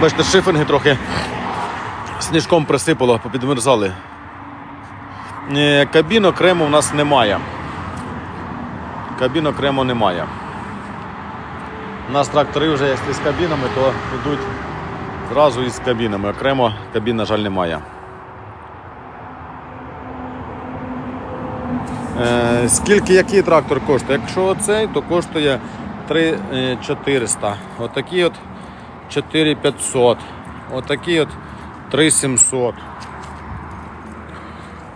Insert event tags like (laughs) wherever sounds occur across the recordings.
Бачите, шифинги трохи сніжком присипало, попідмерзали. Кабін окремо в нас немає. Кабін окремо немає. У нас трактори вже, якщо з кабінами, то йдуть зразу із кабінами. Окремо кабін, на жаль, немає. Е, скільки який трактор коштує? Якщо оцей, то коштує 3400. Отакий от 4500. Отакий от 3700.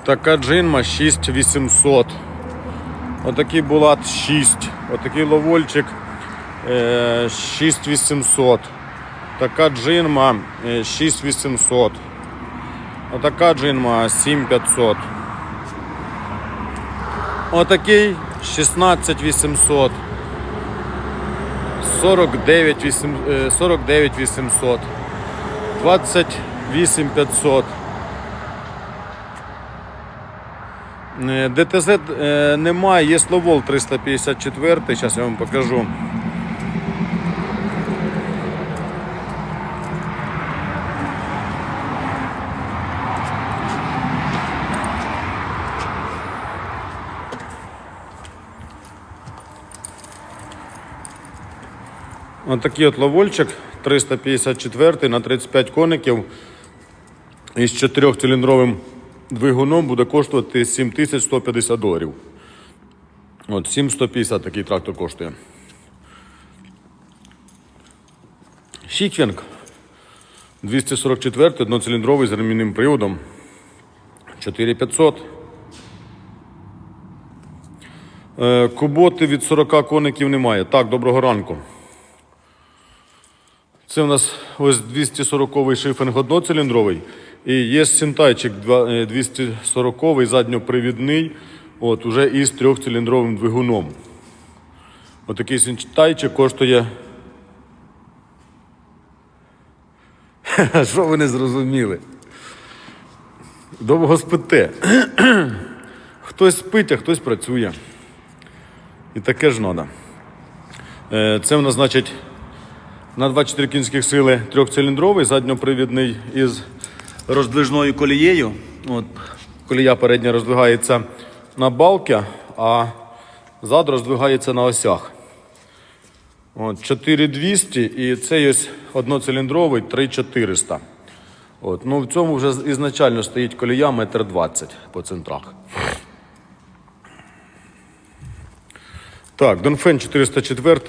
Така джинма 6800. Отакий булат 6. Отакий ловольчик е, 6800. Така джинма е, 6800. Отака джинма 7500. Отакий 16800. 49 8, е, 49 800. 28 500. Е, ДТЗ е, немає, є Словол 354, зараз я вам покажу. Отакий от ловольчик 354 на 35 коників із 4-циліндровим двигуном буде коштувати 7150 доларів. От 7150 такий трактор коштує. Шіквінг 244 одноциліндровий з ремінним приводом 4500. Е, Куботи від 40 коників немає. Так, доброго ранку. Це у нас ось 240-й шифинг одноциліндровий. І є синтайчик е, 240-й задньопривідний, от, уже із трьохциліндровим двигуном. Отакий синтайчик коштує. (laughs) Що ви не зрозуміли? Довго спите. (clears throat) Хтось спить, а хтось працює. І таке ж треба. Це в нас, значить, на 24 кінських сили трьохциліндровий, задньопривідний із роздвижною колією. От, колія передня роздвигається на балки, а зад роздвигається на осях. От, 4200 і цей ось одноциліндровий 3400. От, ну, в цьому вже ізначально стоїть колія 1,20 м по центрах. Так, Донфен 404.